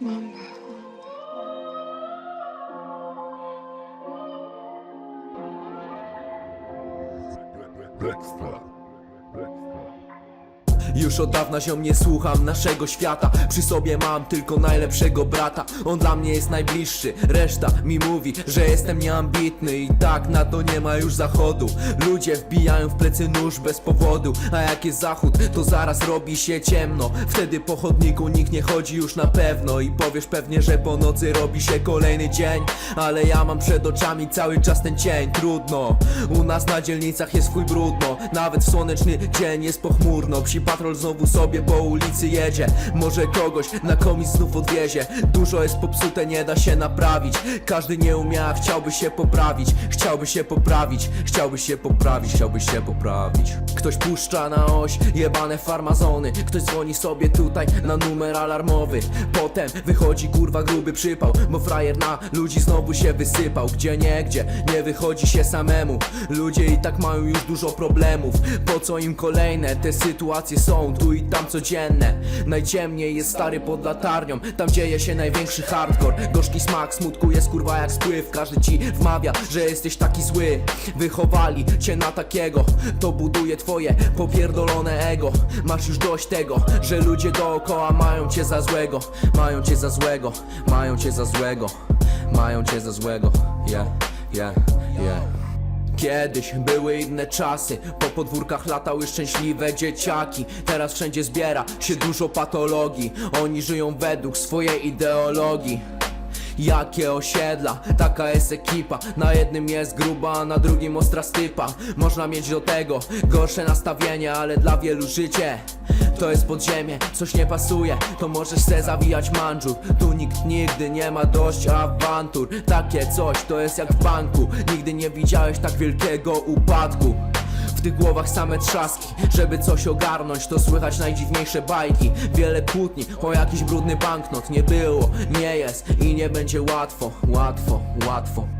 Mamba. Już od dawna ziom nie słucham naszego świata. Przy sobie mam tylko najlepszego brata. On dla mnie jest najbliższy. Reszta mi mówi, że jestem nieambitny. I tak na to nie ma już zachodu. Ludzie wbijają w plecy nóż bez powodu. A jak jest zachód, to zaraz robi się ciemno. Wtedy po chodniku nikt nie chodzi już na pewno. I powiesz pewnie, że po nocy robi się kolejny dzień. Ale ja mam przed oczami cały czas ten cień. Trudno, u nas na dzielnicach jest chuj brudno. Nawet w słoneczny dzień jest pochmurno. Psi patrol znowu sobie po ulicy jedzie. Może kogoś na komis znów odwiezie. Dużo jest popsute, nie da się naprawić. Każdy nie umie, a chciałby się poprawić. Chciałby się poprawić, chciałby się poprawić Chciałby się poprawić. Ktoś puszcza na oś jebane farmazony. Ktoś dzwoni sobie tutaj na numer alarmowy. Potem wychodzi kurwa gruby przypał Bo frajer na ludzi znowu się wysypał. Gdzie nie, gdzie nie wychodzi się samemu. Ludzie i tak mają już dużo problemów. Po co im kolejne te sytuacje są Tu i tam codzienne. Najciemniej jest stary pod latarnią Tam dzieje się największy hardcore. Gorzki smak smutku jest kurwa jak spływ. Każdy ci wmawia, że jesteś taki zły. Wychowali cię na takiego To buduje twoje popierdolone ego. Masz już dość tego, że ludzie dookoła mają cię za złego. Mają cię za złego, mają cię za złego. Mają cię za złego, yeah, yeah, yeah Kiedyś były inne czasy Po podwórkach latały szczęśliwe dzieciaki. Teraz wszędzie zbiera się dużo patologii. Oni żyją według swojej ideologii. Jakie osiedla, taka jest ekipa. Na jednym jest gruba, a na drugim ostra stypa. Można mieć do tego gorsze nastawienie Ale dla wielu życie to jest podziemie, coś nie pasuje To możesz se zawijać mandżur. Tu nikt nigdy nie ma dość awantur. Takie coś, to jest jak w banku Nigdy nie widziałeś tak wielkiego upadku. W tych głowach same trzaski Żeby coś ogarnąć to słychać najdziwniejsze bajki. Wiele kłótni o jakiś brudny banknot Nie było, nie jest i nie będzie łatwo Łatwo, łatwo